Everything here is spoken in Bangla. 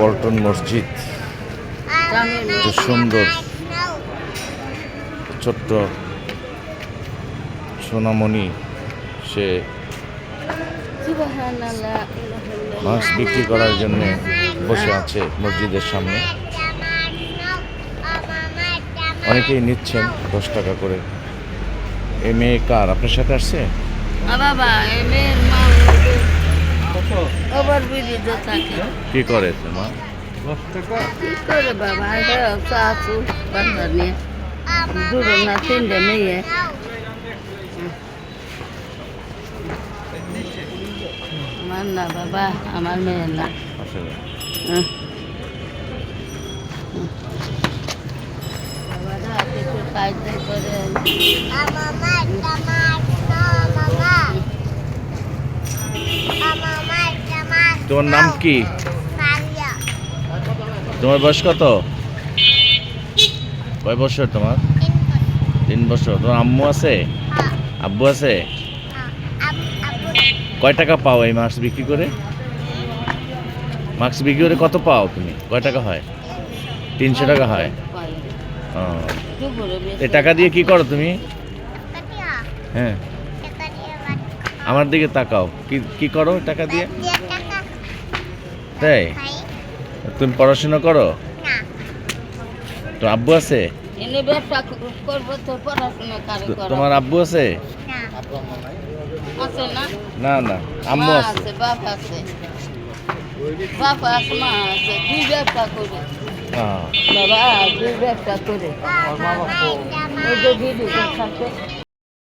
পল্টন মসজিদ। সুন্দর। ছোট্ট সোনামণি সে মাছ বিক্রি করার জন্য বসে আছে মসজিদের সামনে। অনেকেই নিচ্ছেন দশ টাকা করে। মেয়ে কার? আপনার সাথে আসছে? বাবা মা। থাকে। কি করে তোমার কি করে বাবা? শাশু বাচ্চা নিয়ে দুটো না তিনটে মেয়ে। আমার না বাবা আমার মেয়ে না। আসলে হুম। বাবারা কিছু সাহায্য করে। তোমার নাম কি? তোমার বয়স কত? কয় বছর তোমার? তিন বছর। তোমার আম্মু আছে? আব্বু আছে? কয় টাকা পাও এই মাছ বিক্রি করে? মাছ বিক্রি করে কত পাও তুমি? কয় টাকা হয়? তিনশো টাকা হয়। এই টাকা দিয়ে কি করো তুমি? হ্যাঁ। আমার দিকে তাকাও। কি কি করো টাকা দিয়ে তাই? তুমি পড়াশোনা করো? তো আব্বু আছে? তোমার আব্বু আছে? আছে না? না না আম্মু আছে। আছে বাপ আছে। বাপ আছে আছে দুই ব্যবসা করে। হ্যাঁ। বাবা দুই ব্যবসা করে।